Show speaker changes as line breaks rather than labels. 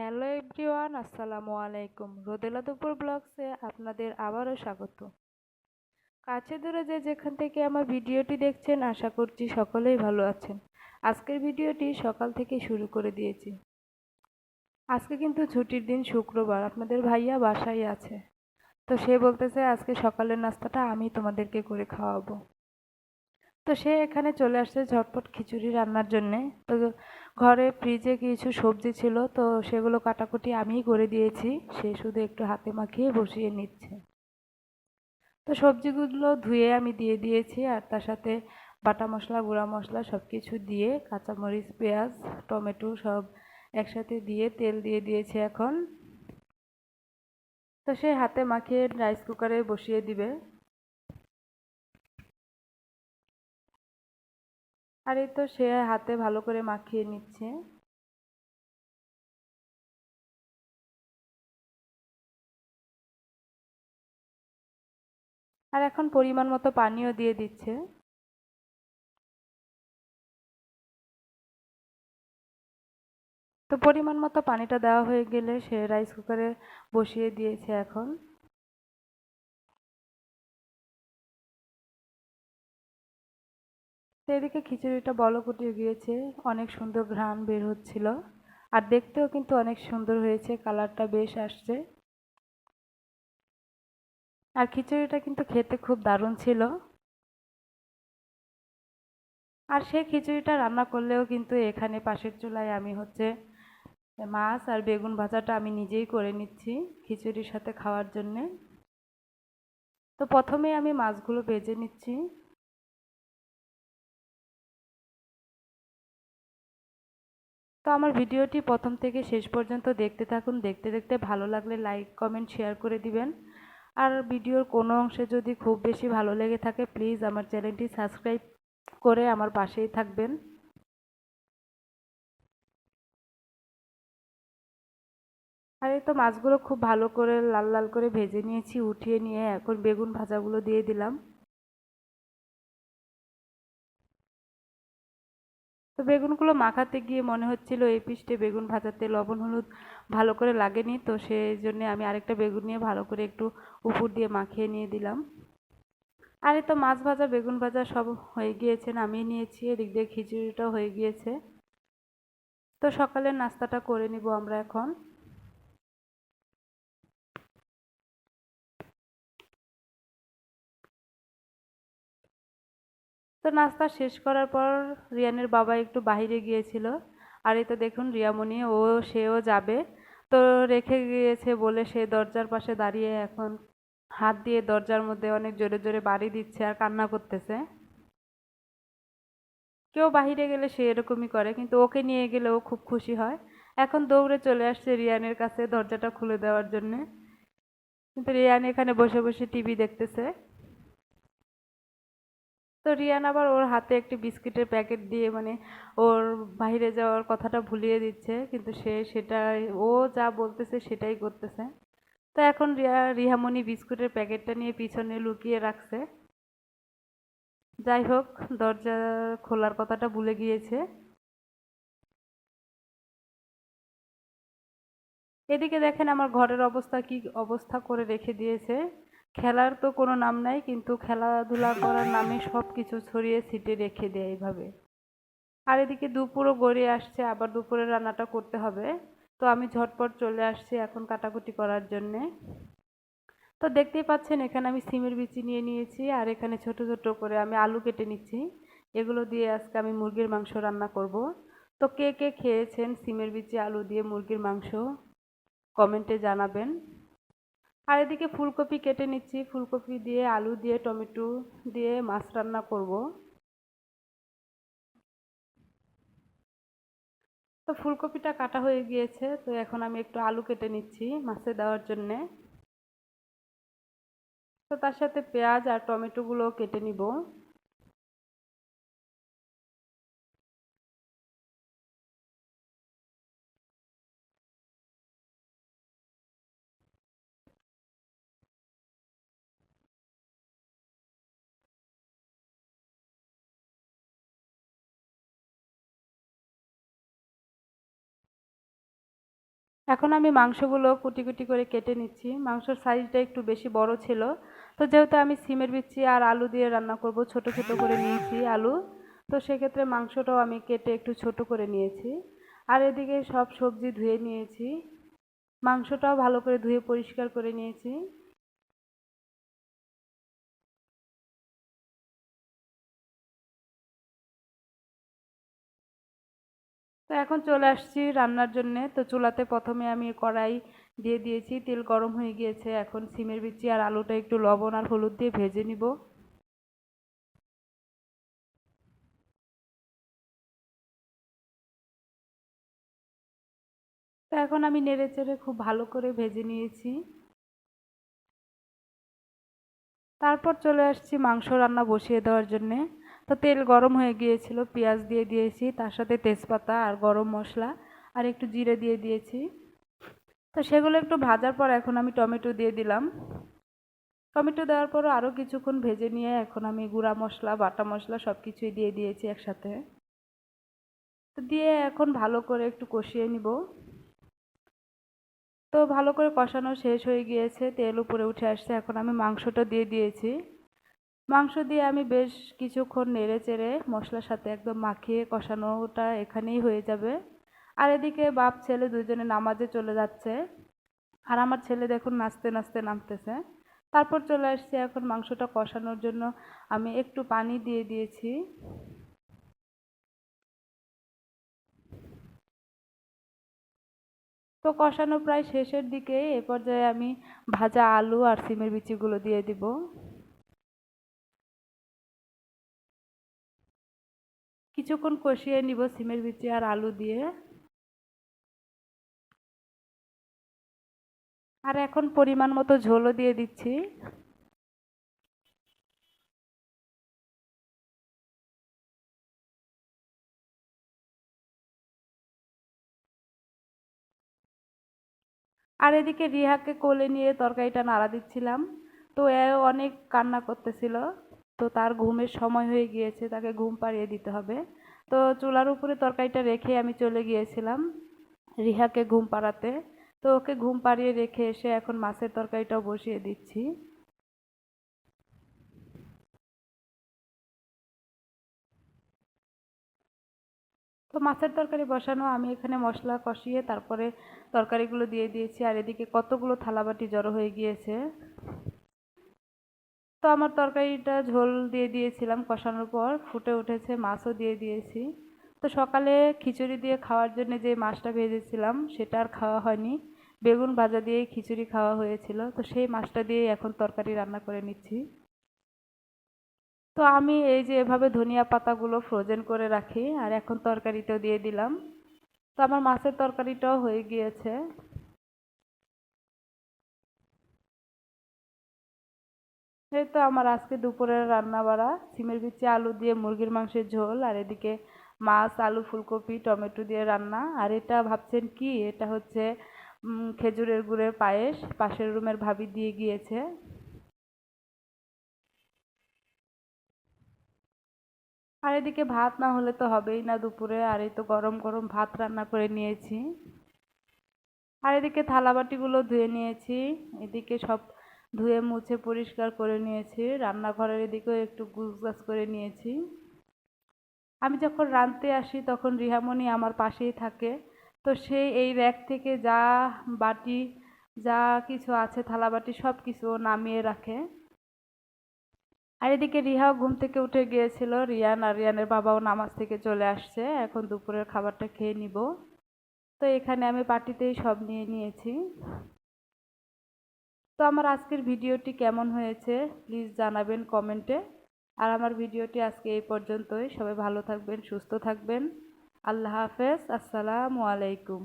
Hello everyone, আসসালামু আলাইকুম। রোদেলা দুপুর ব্লগসে আপনাদের আবারও স্বাগত। কাছে দূরে যে যেখান থেকে আমার ভিডিওটি দেখছেন, আশা করছি সকলেই ভালো আছেন। আজকের ভিডিওটি সকাল থেকে শুরু করে দিয়েছি। আজকে কিন্তু ছুটির দিন শুক্রবার, আপনাদের ভাইয়া বাসায় আছে। তো সে বলতেছে, আজকে সকালের নাস্তাটা আমি তোমাদেরকে করে খাওয়াবো। তো সে এখানে চলে আসছে ঝটপট খিচুড়ি রান্নার জন্যে। তো ঘরে ফ্রিজে কিছু সবজি ছিল, তো সেগুলো কাটাকুটি আমিই করে দিয়েছি। সে শুধু একটু হাতে মাখিয়ে বসিয়ে নিচ্ছে। তো সবজিগুলো ধুয়ে আমি দিয়ে দিয়েছি, আর তার সাথে বাটা মশলা, গুঁড়া মশলা সব কিছু দিয়ে কাঁচামরিচ, পেঁয়াজ, টমেটো সব একসাথে দিয়ে তেল দিয়ে দিয়েছি এখন। তো সে হাতে মাখিয়ে রাইস কুকারে বসিয়ে দিবে। আর এই তো সে হাতে ভালো করে মাখিয়ে নিচ্ছে। আর এখন পরিমাণ মতো পানিও দিয়ে দিচ্ছে। তো পরিমাণ মতো পানিটা দেওয়া হয়ে গেলে সে রাইস কুকারে বসিয়ে দিয়েছে এখন। তো এদিকে খিচুড়িটা বলক উঠে গিয়েছে, অনেক সুন্দর ঘ্রাণ বের হচ্ছিল। আর দেখতেও কিন্তু অনেক সুন্দর হয়েছে, কালারটা বেশ আসছে। আর খিচুড়িটা কিন্তু খেতে খুব দারুণ ছিল। আর সে খিচুড়িটা রান্না করলেও কিন্তু এখানে পাশের চুলায় আমি হচ্ছে মাছ আর বেগুন ভাজাটা আমি নিজেই করে নিচ্ছি খিচুড়ির সাথে খাওয়ার জন্যে। তো প্রথমে আমি মাছগুলো ভেজে নিচ্ছি। আমার ভিডিওটি প্রথম থেকে শেষ পর্যন্ত দেখতে থাকুন। দেখতে দেখতে ভালো লাগলে লাইক, কমেন্ট, শেয়ার করে দিবেন। আর ভিডিওর কোনো অংশে যদি খুব বেশি ভালো লেগে থাকে, প্লিজ আমার চ্যানেলটি সাবস্ক্রাইব করে আমার পাশেই থাকবেন। আর এই তো মাছগুলো খুব ভালো করে লাল লাল করে ভেজে নিয়েছি, উঠিয়ে নিয়ে এখন বেগুন ভাজাগুলো দিয়ে দিলাম। তো বেগুনগুলো মাখাতে গিয়ে মনে হচ্ছিল এই পিষ্টে বেগুন ভাজাতে লবণ, হলুদ ভালো করে লাগেনি। তো সেই জন্যে আমি আরেকটা বেগুন নিয়ে ভালো করে একটু উপর দিয়ে মাখিয়ে নিয়ে দিলাম। আর তো মাছ ভাজা, বেগুন ভাজা সব হয়ে গিয়েছে, নামিয়ে নিয়েছি। এদিক দিয়ে খিচুড়িটাও হয়ে গিয়েছে। তো সকালের নাস্তাটা করে নিব আমরা এখন। তো নাস্তা শেষ করার পর রিয়ানের বাবা একটু বাহিরে গিয়েছিল। আর এই তো দেখুন রিয়ামণি, ও, সেও যাবে। তো রেখে গিয়েছে বলে সে দরজার পাশে দাঁড়িয়ে এখন হাত দিয়ে দরজার মধ্যে অনেক জোরে জোরে বাড়ি দিচ্ছে আর কান্না করতেছে। কেউ বাহিরে গেলে সে এরকমই করে, কিন্তু ওকে নিয়ে গেলে ও খুব খুশি হয়। এখন দৌড়ে চলে আসছে রিয়ানের কাছে দরজাটা খুলে দেওয়ার জন্যে। কিন্তু রিয়ান এখানে বসে বসে টিভি দেখতেছে। তো রিয়ান আবার ওর হাতে একটি বিস্কিটের প্যাকেট দিয়ে মানে ওর বাইরে যাওয়ার কথাটা ভুলিয়ে দিচ্ছে, কিন্তু সে সেটা ও যা বলতেছে সেটাই করতেছে। তো এখন রিয়া, রিহামণি বিস্কুটের প্যাকেটটা নিয়ে পিছনে লুকিয়ে রাখছে। যাই হোক, দরজা খোলার কথাটা ভুলে গিয়েছে। এদিকে দেখেন আমার ঘরের অবস্থা কি অবস্থা করে রেখে দিয়েছে। খেলার তো কোনো নাম নাই, কিন্তু খেলাধুলা করার নামে সব কিছু ছড়িয়ে ছিটে রেখে দেয় এইভাবে। আর এদিকে দুপুরও গড়িয়ে আসছে, আবার দুপুরে রান্নাটা করতে হবে। তো আমি ঝটপট চলে আসছি এখন কাটাকুটি করার জন্যে। তো দেখতেই পাচ্ছেন, এখানে আমি সিমের বিচি নিয়ে নিয়েছি, আর এখানে ছোট ছোট করে আমি আলু কেটে নিচ্ছি। এগুলো দিয়ে আজকে আমি মুরগির মাংস রান্না করব। তো কে কে খেয়েছেন সিমের বিচি, আলু দিয়ে মুরগির মাংস? কমেন্টে জানাবেন। আর এদিকে ফুলকপি কেটে নিচ্ছি। ফুলকপি দিয়ে, আলু দিয়ে, টমেটো দিয়ে মাছ রান্না করব। তো ফুলকপিটা কাটা হয়ে গিয়েছে, তো এখন আমি একটু আলু কেটে নিচ্ছি মাছে দেওয়ার জন্যে। তো তার সাথে পেঁয়াজ আর টমেটোগুলো কেটে নিব। এখন আমি মাংসগুলো কুটি কুটি করে কেটে নিচ্ছি। মাংসর সাইজটা একটু বেশি বড় ছিল। তো যেহেতু আমি সিমের বিচ্ছি আর আলু দিয়ে রান্না করব, ছোট ছোট করে নিয়েছি আলু। তো সেক্ষেত্রে মাংসটাও আমি কেটে একটু ছোট করে নিয়েছি। আর এদিকে সব সবজি ধুয়ে নিয়েছি। মাংসটাও ভালো করে ধুয়ে পরিষ্কার করে নিয়েছি। তো এখন চলে আসছি রান্নার জন্যে। তো চুলাতে প্রথমে আমি কড়াই দিয়ে দিয়েছি, তেল গরম হয়ে গিয়েছে। এখন সিমের বিচি আর আলুটা একটু লবণ আর হলুদ দিয়ে ভেজে নিব। তো এখন আমি নেড়ে চেড়ে খুব ভালো করে ভেজে নিয়েছি। তারপর চলে আসছি মাংস রান্না বসিয়ে দেওয়ার জন্যে। তো তেল গরম হয়ে গিয়েছিল, পেঁয়াজ দিয়ে দিয়েছি, তার সাথে তেজপাতা আর গরম মশলা, আর একটু জিরে দিয়ে দিয়েছি। তো সেগুলো একটু ভাজার পর এখন আমি টমেটো দিয়ে দিলাম। টমেটো দেওয়ার পর আরও কিছুক্ষণ ভেজে নিয়ে এখন আমি গুঁড়া মশলা, বাটা মশলা সব কিছুই দিয়ে দিয়েছি একসাথে। তো দিয়ে এখন ভালো করে একটু কষিয়ে নিব। তো ভালো করে কষানো শেষ হয়ে গিয়েছে, তেল উপরে উঠে আসছে, এখন আমি মাংসটা দিয়ে দিয়েছি। মাংস দিয়ে আমি বেশ কিছুক্ষণ নেড়ে চেড়ে মশলার সাথে একদম মাখিয়ে কষানোটা এখানেই হয়ে যাবে। আর এদিকে বাপ, ছেলে দুজনে নামাজে চলে যাচ্ছে। আর আমার ছেলে দেখুন নাচতে নাচতে নামতেছে। তারপর চলে আসছি এখন মাংসটা কষানোর জন্য। আমি একটু পানি দিয়ে দিয়েছি। তো কষানো প্রায় শেষের দিকে এ পর্যায়ে আমি ভাজা আলু আর সিমের বিচিগুলো দিয়ে দিব। কিছুক্ষণ কষিয়ে নিব সিমের বিচি আর আলু দিয়ে। আর এখন পরিমাণ মতো ঝোলও দিয়ে দিচ্ছি। আর এদিকে রিহাকে কোলে নিয়ে তরকারিটা নাড়া দিচ্ছিলাম। তো এ অনেক কান্না করতেছিল। তো তার ঘুমের সময় হয়ে গিয়েছে, তাকে ঘুম পাড়িয়ে দিতে হবে। তো চুলার উপরে তরকারিটা রেখে আমি চলে গিয়েছিলাম রিহাকে ঘুম পাড়াতে। তো ওকে ঘুম পাড়িয়ে রেখে এসে এখন মাছের তরকারিটাও বসিয়ে দিচ্ছি। তো মাছের তরকারি বসানো, আমি এখানে মশলা কষিয়ে তারপরে তরকারিগুলো দিয়ে দিয়েছি। আর এদিকে কতগুলো থালাবাটি জড়ো হয়ে গিয়েছে। তো আমার তরকারিটা ঝোল দিয়ে দিয়েছিলাম কষানোর পর, ফুটে উঠেছে, মাছও দিয়ে দিয়েছি। তো সকালে খিচুড়ি দিয়ে খাওয়ার জন্য যে মাছটা ভেজেছিলাম, সেটা আর খাওয়া হয়নি। বেগুন ভাজা দিয়েই খিচুড়ি খাওয়া হয়েছিল, তো সেই মাছটা দিয়েই এখন তরকারি রান্না করে নিচ্ছি। তো আমি এই যে এভাবে ধনিয়া পাতাগুলো ফ্রোজেন করে রাখি, আর এখন তরকারিতেও দিয়ে দিলাম। তো আমার মাছের তরকারিটাও হয়ে গিয়েছে। এই তো আমার আজকে দুপুরের রান্না বাড়া সিমের বিচি আলু দিয়ে মুরগির মাংসের ঝোল, আর এদিকে মাছ, আলু, ফুলকপি, টমেটো দিয়ে রান্না। আর এটা ভাবছেন কি? এটা হচ্ছে খেজুরের গুড়ের পায়েস। পাশের রুমের ভাবি দিয়ে গিয়েছে। আর এদিকে ভাত না হলে তো হবেই না দুপুরে। আর এই তো গরম গরম ভাত রান্না করে নিয়েছি। আর এদিকে থালা বাটিগুলো ধুয়ে নিয়েছি। এদিকে সব ধুয়ে মুছে পরিষ্কার করে নিয়েছি। রান্নাঘরের এদিকেও একটু গুছগাছ করে নিয়েছি। আমি যখন রাঁধতে আসি তখন রিহামণি আমার পাশেই থাকে। তো সে এই র্যাক থেকে যা বাটি, যা কিছু আছে, থালা বাটি সব কিছু নামিয়ে রাখে। আর এদিকে রিহাও ঘুম থেকে উঠে গিয়েছিল। রিয়ান আর রিয়ানের বাবাও নামাজ থেকে চলে আসছে। এখন দুপুরের খাবারটা খেয়ে নিব। তো এখানে আমি পার্টিতেই সব নিয়ে নিয়েছি। তো আমার আজকের ভিডিওটি কেমন হয়েছে প্লিজ জানাবেন কমেন্টে আর আমার ভিডিওটি আজকে এই পর্যন্তই। সবাই ভালো থাকবেন, সুস্থ থাকবেন। আল্লাহ হাফেজ, আসসালামু আলাইকুম।